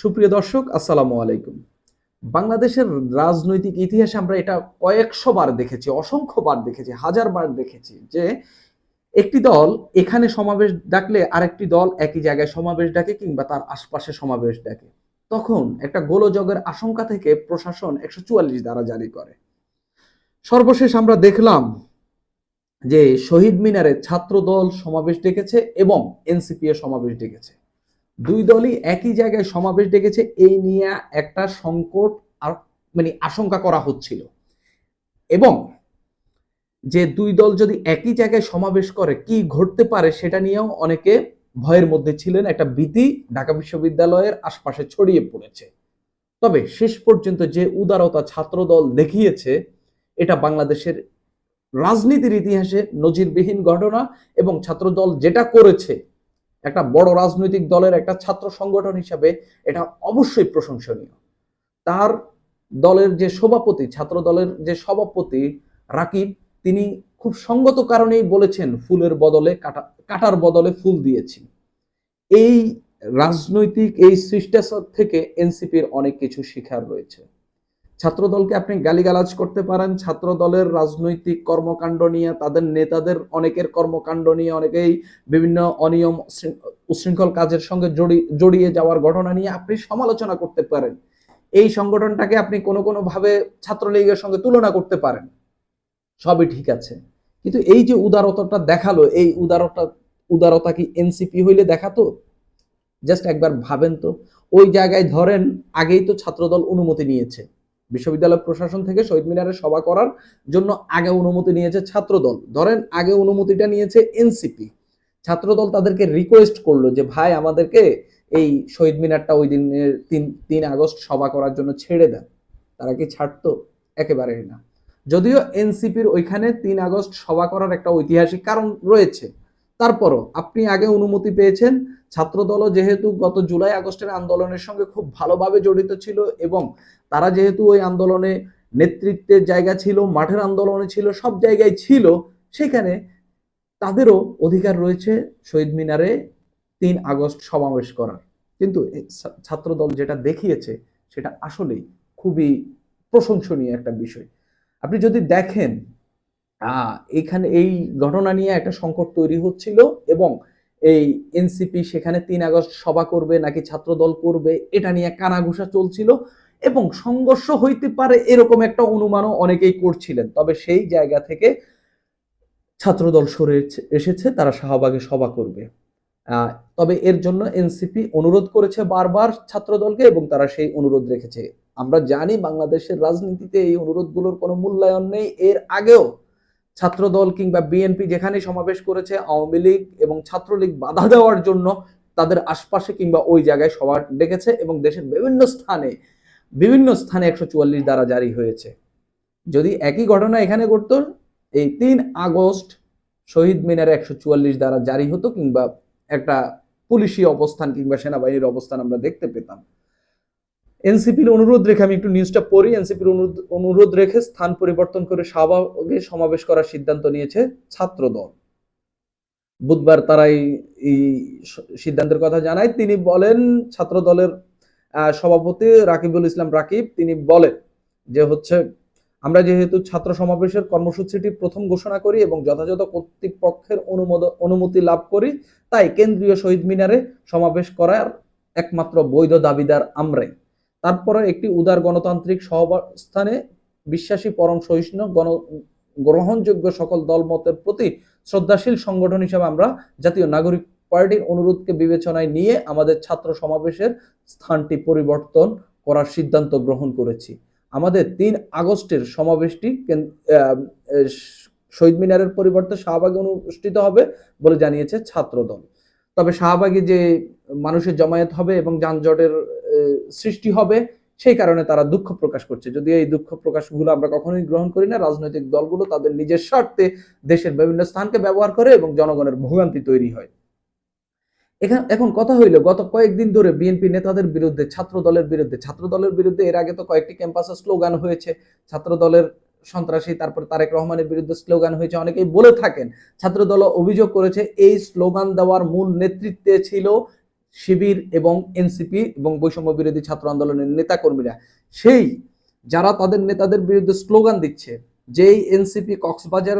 সুপ্রিয় দর্শক, আসসালামু আলাইকুম। বাংলাদেশের রাজনৈতিক ইতিহাসে আমরা এটা কয়েকশো বার দেখেছি, অসংখ্য বার দেখেছি, হাজার বার দেখেছি যে একটি দল এখানে সমাবেশ ডাকলে আরেকটি দল একই জায়গায় সমাবেশ ডাকে কিংবা তার আশপাশে সমাবেশ ডাকে। তখন একটা গোলযোগের আশঙ্কা থেকে প্রশাসন একশো চুয়াল্লিশ দ্বারা জারি করে। সর্বশেষ আমরা দেখলাম যে শহীদ মিনারে ছাত্র দল সমাবেশ ডেকেছে এবং এনসিপিএ সমাবেশ ডেকেছে। দুই দলই একই জায়গায় সমাবেশ ডেকেছে। এই নিয়ে একটা সংকট আর মানে আশঙ্কা করা হচ্ছিল। এবং যে দুই দল যদি একই জায়গায় সমাবেশ করে, কি ঘটতে পারে সেটা নিয়েও অনেকে ভয়ের মধ্যে ছিলেন। একটা ভীতি ঢাকা বিশ্ববিদ্যালয়ের আশপাশে ছড়িয়ে পড়েছে। তবে শেষ পর্যন্ত যে উদারতা ছাত্রদল দেখিয়েছে, এটা বাংলাদেশের রাজনীতির ইতিহাসে নজিরবিহীন ঘটনা এবং ছাত্রদল যেটা করেছে একটা বড় রাজনৈতিক দলের একটা ছাত্র সংগঠন হিসাবে এটা অবশ্যই প্রশংসনীয়। তার দলের যে সভাপতি, ছাত্র দলের যে সভাপতি রাকিব, তিনি খুব সঙ্গত কারণেই বলেছেন, ফুলের বদলে কাটা কাটার বদলে ফুল দিয়েছি। এই রাজনৈতিক, এই শিষ্টাচার থেকে এনসিপির অনেক কিছু শিখার রয়েছে। ছাত্র দলকে আপনি গালিগালাজ করতে পারেন ছাত্র দলের রাজনৈতিক কর্মকাণ্ড নিয়ে, তাদের নেতাদের অনেকের কর্মকাণ্ড নিয়ে, অনেকেই বিভিন্ন অনিয়ম উশৃঙ্খল কাজের সঙ্গে জড়িয়ে যাওয়ার ঘটনা নিয়ে আপনি সমালোচনা করতে পারেন। এই সংগঠনটাকে আপনি কোনো কোনো ভাবে ছাত্রলীগের সঙ্গে তুলনা করতে পারেন। সবই ঠিক আছে। কিন্তু এই যে উদারতাটা দেখাল, এই উদারতা উদারতা কি এনসিপি হইলে দেখাতো? জাস্ট একবার ভাবেন তো। ওই জায়গায় ধরেন, আগেই তো ছাত্রদল অনুমতি নিয়েছে। বিশ্ববিদ্যালয় প্রশাসন থেকে শহীদ মিনারে সভা করার জন্য আগে অনুমতি নিয়েছে ছাত্রদল। ধরেন, আগে অনুমতিটা নিয়েছে এনসিপি। ছাত্রদল তাদেরকে রিকোয়েস্ট করল যে, ভাই, আমাদেরকে এই শহীদ মিনারটা ওই দিনের তিন তিন আগস্ট সভা করার জন্য ছেড়ে দেন। তারা কি ছাড়তো? একেবারেই না। যদিও এনসিপির ওইখানে তিন আগস্ট সভা করার একটা ঐতিহাসিক কারণ রয়েছে। তারপরও আপনি আগে অনুমতি পেয়েছেন। ছাত্রদলও যেহেতু গত জুলাই আগস্টের আন্দোলনের সঙ্গে খুব ভালোভাবে জড়িত ছিল এবং তারা যেহেতু ওই আন্দোলনে নেতৃত্বের জায়গা ছিল, মাঠের আন্দোলনে ছিল, সব জায়গায় ছিল, সেখানে তাদেরও অধিকার রয়েছে শহীদ মিনারে তিন আগস্ট সমাবেশ করার। কিন্তু ছাত্রদল যেটা দেখিয়েছে সেটা আসলেই খুবই প্রশংসনীয় একটা বিষয়। আপনি যদি দেখেন এখানে এই ঘটনা নিয়ে একটা সংকট তৈরি হচ্ছিল এবং এই এনসিপি সেখানে তিন আগস্ট সভা করবে নাকি ছাত্রদল করবে, এটা নিয়ে কানাঘুষা চলছিল এবং সংঘর্ষ হইতে পারে এরকম একটা অনুমানও অনেকেই করছিলেন। তবে সেই জায়গা থেকে ছাত্রদল সরে এসেছে, তারা শাহবাগে সভা করবে। তবে এর জন্য এনসিপি অনুরোধ করেছে বারবার ছাত্রদলকে এবং তারা সেই অনুরোধ রেখেছে। আমরা জানি বাংলাদেশের রাজনীতিতে এই অনুরোধগুলোর কোনো মূল্যায়ন নেই। এর আগেও ছাত্রদল কিংবা বিএনপি যেখানে সমাবেশ করেছে, আওয়ামী লীগ এবং ছাত্রলীগ বাধা দেওয়ার জন্য তাদের আশপাশে কিংবা ওই জায়গায় সভা ডেকেছে এবং দেশের বিভিন্ন স্থানে বিভিন্ন স্থানে একশো চুয়াল্লিশ দ্বারা জারি হয়েছে। যদি একই ঘটনা এখানে ঘটতো, এই তিন আগস্ট শহীদ মিনারে একশো চুয়াল্লিশ দ্বারা জারি হতো কিংবা একটা পুলিশি অবস্থান কিংবা সেনাবাহিনীর অবস্থান আমরা দেখতে পেতাম। এনসিপির অনুরোধ রেখে আমি একটু নিউজটা পড়ি। এনসিপির অনুরোধ রেখে স্থান পরিবর্তন করে শাহবাগে সমাবেশ করার সিদ্ধান্ত নিয়েছে ছাত্র দল বুধবার তারা এই সিদ্ধান্তের কথা জানায়। তিনি বলেন ছাত্র দলের সভাপতি রাকিবুল ইসলাম রাকিব, তিনি বলেন যে হচ্ছে, আমরা যেহেতু ছাত্র সমাবেশের কর্মসূচিটি প্রথম ঘোষণা করি এবং যথাযথ কর্তৃপক্ষের অনুমোদন অনুমতি লাভ করি, তাই কেন্দ্রীয় শহীদ মিনারে সমাবেশ করার একমাত্র বৈধ দাবিদার আমরাই। তারপরে একটি উদার গণতান্ত্রিক সহাবস্থানে বিশ্বাসী পরম সহিষ্ণু গণ, গ্রহণযোগ্য সকল দলমতের প্রতি শ্রদ্ধাশীল সংগঠন হিসেবে আমরা জাতীয় নাগরিক পার্টির অনুরোধকে বিবেচনায় নিয়ে আমাদের ছাত্র সমাবেশের স্থানটি পরিবর্তন করার সিদ্ধান্ত গ্রহণ করেছি। আমাদের তিন আগস্টের সমাবেশটি শহীদ মিনারের পরিবর্তে শাহবাগে অনুষ্ঠিত হবে বলে জানিয়েছে ছাত্রদল। তবে শাহবাগে যে মানুষের জমায়েত হবে এবং যানজটের সৃষ্টি হবে, সেই কারণে তারা দুঃখ প্রকাশ করছে। যদিও এই দুঃখ প্রকাশগুলো আমরা কখনোই গ্রহণ করি না, রাজনৈতিক দলগুলো তাদের নিজের স্বার্থে দেশের বিভিন্ন স্থানকে ব্যবহার করে এবং জনগণের ভোগান্তি তৈরি হয়। এখানে এখন কথা হইল, গত কয়েকদিন ধরে বিএনপি নেতাদের বিরুদ্ধে ছাত্র দলের বিরুদ্ধে ছাত্র দলের বিরুদ্ধে এর আগে তো কয়েকটি ক্যাম্পাসে স্লোগান হয়েছে ছাত্র দলের সন্ত্রাসী, তারপর তারেক রহমানের বিরুদ্ধে স্লোগান হয়েছে। অনেকেই বলে থাকেন ছাত্র দল অভিযোগ করেছে, এই স্লোগান দেওয়ার মূল নেতৃত্বে ছিল শিবির এবং এনসিপি এবং বৈষম্য বিরোধী ছাত্র আন্দোলনের নেতাকর্মীরা। সেই যারা তাদের নেতাদের বিরুদ্ধে স্লোগান দিচ্ছে, যেই এনসিপি কক্সবাজার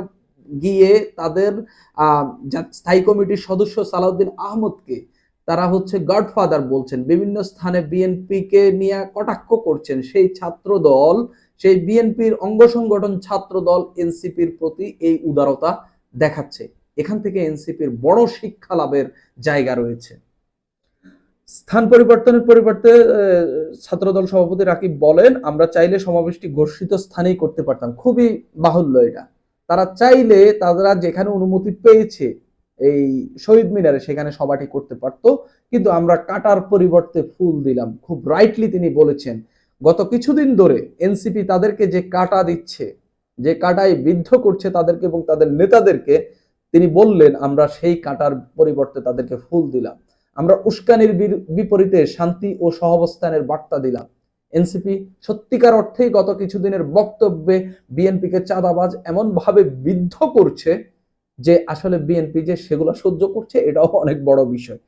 গিয়ে তাদের স্থায়ী কমিটির সদস্য সালাউদ্দিন আহমদকে তারা হচ্ছে গডফাদার বলছেন। বিভিন্ন স্থানে বিএনপি কে নিয়ে কটাক্ষ করছেন। সেই ছাত্র দল সেই বিএনপির অঙ্গ সংগঠন ছাত্র দল এনসিপির প্রতি এই উদারতা দেখাচ্ছে। এখান থেকে এনসিপির বড় শিক্ষা লাভের জায়গা রয়েছে। স্থান পরিবর্তনের পরিবর্তে ছাত্রদল সভাপতি রাকিব বলেন, আমরা চাইলে সমাবেশটি ঘোষিত স্থানেই করতে পারতাম। খুবই বাহুল্য এটা। তারা চাইলে তারা যেখানে অনুমতি পেয়েছে, এই শহীদ মিনারে সেখানে সভাটি করতে পারতো। কিন্তু আমরা কাটার পরিবর্তে ফুল দিলাম। খুব রাইটলি তিনি বলেছেন গত কিছুদিন ধরে এনসিপি তাদেরকে যে কাটা দিচ্ছে, যে কাটায় বিদ্ধ করছে তাদেরকে এবং তাদের নেতাদেরকে, তিনি বললেন, আমরা সেই কাটার পরিবর্তে তাদেরকে ফুল দিলাম। আমরা উস্কানির বিপরীতে শান্তি ও সহাবস্থানের বার্তা দিলাম। এনসিপি সত্যিকার অর্থেই গত কিছুদিনের বক্তব্যে বিএনপিকে চাঁদাবাজ এমন ভাবে বিদ্ধ করছে যে আসলে বিএনপি যে সেগুলো সহ্য করছে, এটাও অনেক বড় বিষয়।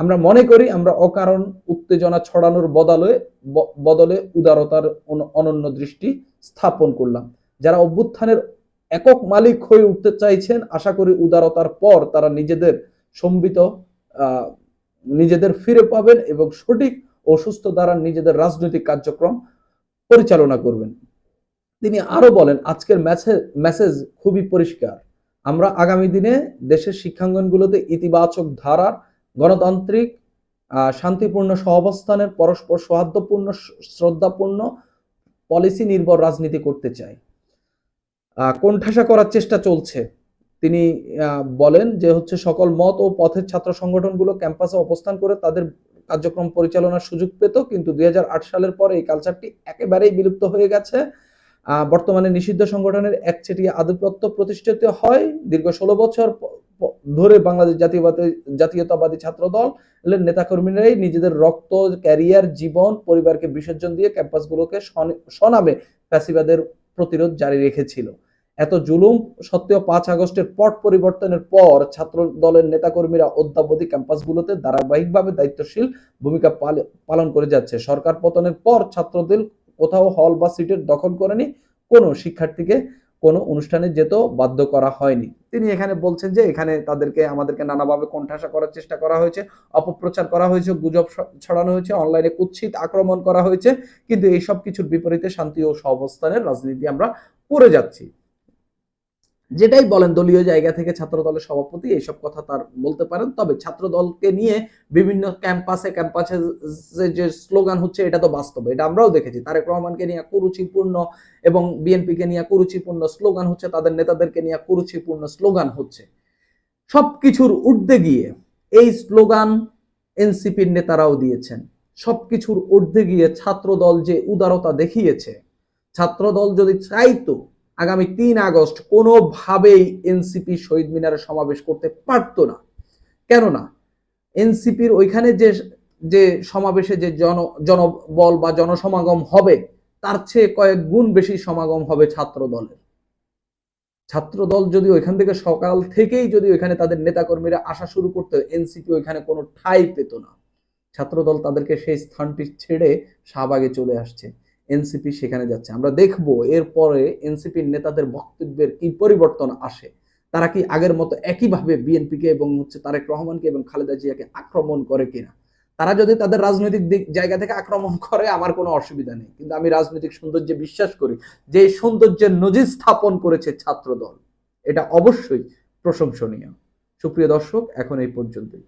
আমরা মনে করি আমরা অকারণ উত্তেজনা ছড়ানোর বদলে বদলে উদারতার অন- অনন্য দৃষ্টি স্থাপন করলাম। যারা অভ্যুত্থানের একক মালিক হয়ে উঠতে চাইছেন, আশা করি উদারতার পর তারা নিজেদের সম্বিত নিজেদের ফিরে পাবেন এবং সঠিক ও সুস্থ দ্বারা নিজেদের রাজনৈতিক কার্যক্রম পরিচালনা করবেন। তিনি আরও বলেন, আজকের মেসেজ খুবই পরিষ্কার। আমরা আগামী দিনে দেশের শিক্ষাঙ্গনগুলোতে ইতিবাচক ধারার গণতান্ত্রিক শান্তিপূর্ণ সহাবস্থানের পরস্পর সৌহার্দ্যপূর্ণ শ্রদ্ধাপূর্ণ পলিসি নির্ভর রাজনীতি করতে আহ, কোণঠাসা করার চেষ্টা চলছে। তিনি বলেন যে হচ্ছে সকল মত ও পথের ছাত্র সংগঠনগুলো ক্যাম্পাসে অবস্থান করে তাদের কার্যক্রম পরিচালনার সুযোগ পেত কিন্তু দুই হাজার আট সালের পরে এই কালচারটি একেবারেই বিলুপ্ত হয়ে গেছে। বর্তমানে নিষিদ্ধ সংগঠনের একচেটিয়া আধিপত্য প্রতিষ্ঠিত হয়। দীর্ঘ ষোলো বছর ধরে বাংলাদেশ জাতীয়বাদী, জাতীয়তাবাদী ছাত্র দল নেতাকর্মীরাই নিজেদের রক্ত, ক্যারিয়ার, জীবন, পরিবারকে বিসর্জন দিয়ে ক্যাম্পাসগুলোকে সন- সনামে ফ্যাসিবাদের প্রতিরোধ জারি রেখেছিল। এত জুলুম সত্ত্বেও পাঁচ আগস্টের পট পরিবর্তনের পর ছাত্র দলের নেতাকর্মীরা অদ্যাবধি ক্যাম্পাসগুলোতে ধারাবাহিকভাবে দায়িত্বশীল ভূমিকা পাল- পালন করে যাচ্ছে। সরকার পতনের পর ছাত্রদের কোথাও হল বা সিটের দখল করেনি, কোনো শিক্ষার্থীকে কোনো অনুষ্ঠানে যেতেও বাধ্য করা হয়নি। তিনি এখানে বলছেন যে এখানে তাদেরকে, আমাদেরকে নানাভাবে কণ্ঠাসা করার চেষ্টা করা হয়েছে, অপপ্রচার করা হয়েছে, গুজব ছড়ানো হয়েছে, অনলাইনে কুৎসিত আক্রমণ করা হয়েছে, কিন্তু এইসব কিছুর বিপরীতে শান্তি ও সহবস্থানের রাজনীতি আমরা করে যাচ্ছি। যেটাই বলেন দলীয় জায়গা থেকে ছাত্র দলের সভাপতি, এইসব কথা তার বলতে পারেন। তবে ছাত্র দলকে নিয়ে বিভিন্ন ক্যাম্পাসে ক্যাম্পাসে যে স্লোগান হচ্ছে, এটা তো বাস্তব। এটা আমরাও দেখেছি। তারেক রহমানকে নিয়ে কুরুচিপূর্ণ এবং বিএনপিকে নিয়ে কুরুচিপূর্ণ স্লোগান হচ্ছে, তাদের নেতাদেরকে নিয়ে কুরুচিপূর্ণ স্লোগান হচ্ছে। সবকিছুর ঊর্ধ্বে গিয়ে এই স্লোগান এনসিপির নেতারাও দিয়েছেন। সবকিছুর ঊর্ধ্বে গিয়ে ছাত্র দল যে উদারতা দেখিয়েছে ছাত্র দল যদি চাইতো আগামী তিন আগস্ট কোনোভাবেই এনসিপি শহীদ মিনারে সমাবেশ করতে পারতো না। কেননা, এনসিপির ওইখানে যে যে সমাবেশে যে জন, জনবল বা জনসমাগম হবে, তার চেয়ে কয়েক গুণ বেশি সমাগম হবে ছাত্র দলের ছাত্র দল যদি ওইখান থেকে সকাল থেকেই যদি ওইখানে তাদের নেতাকর্মীরা আসা শুরু করতে, এনসিপি ওইখানে কোনো ঠাঁই পেত না। ছাত্র দল তাদেরকে সেই স্থানটি ছেড়ে শাহবাগে চলে আসছে। এনসিপি সেখানে যাচ্ছে। আমরা দেখব এরপরে এনসিপির নেতাদের বক্তব্যের কি পরিবর্তন আসে। তারা কি আগের মতো একইভাবে বিএনপিকে এবং হচ্ছে তারেক রহমানকে এবং খালেদা জিয়াকে আক্রমণ করে কিনা? তারা যদি তাদের রাজনৈতিক দিক, জায়গা থেকে আক্রমণ করে, আমার কোনো অসুবিধা নেই। কিন্তু আমি রাজনৈতিক সৌন্দর্যে বিশ্বাস করি যে সৌন্দর্যের নজির স্থাপন করেছে ছাত্র দল এটা অবশ্যই প্রশংসনীয়। সুপ্রিয় দর্শক, এখন এই পর্যন্তই।